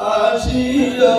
আসিও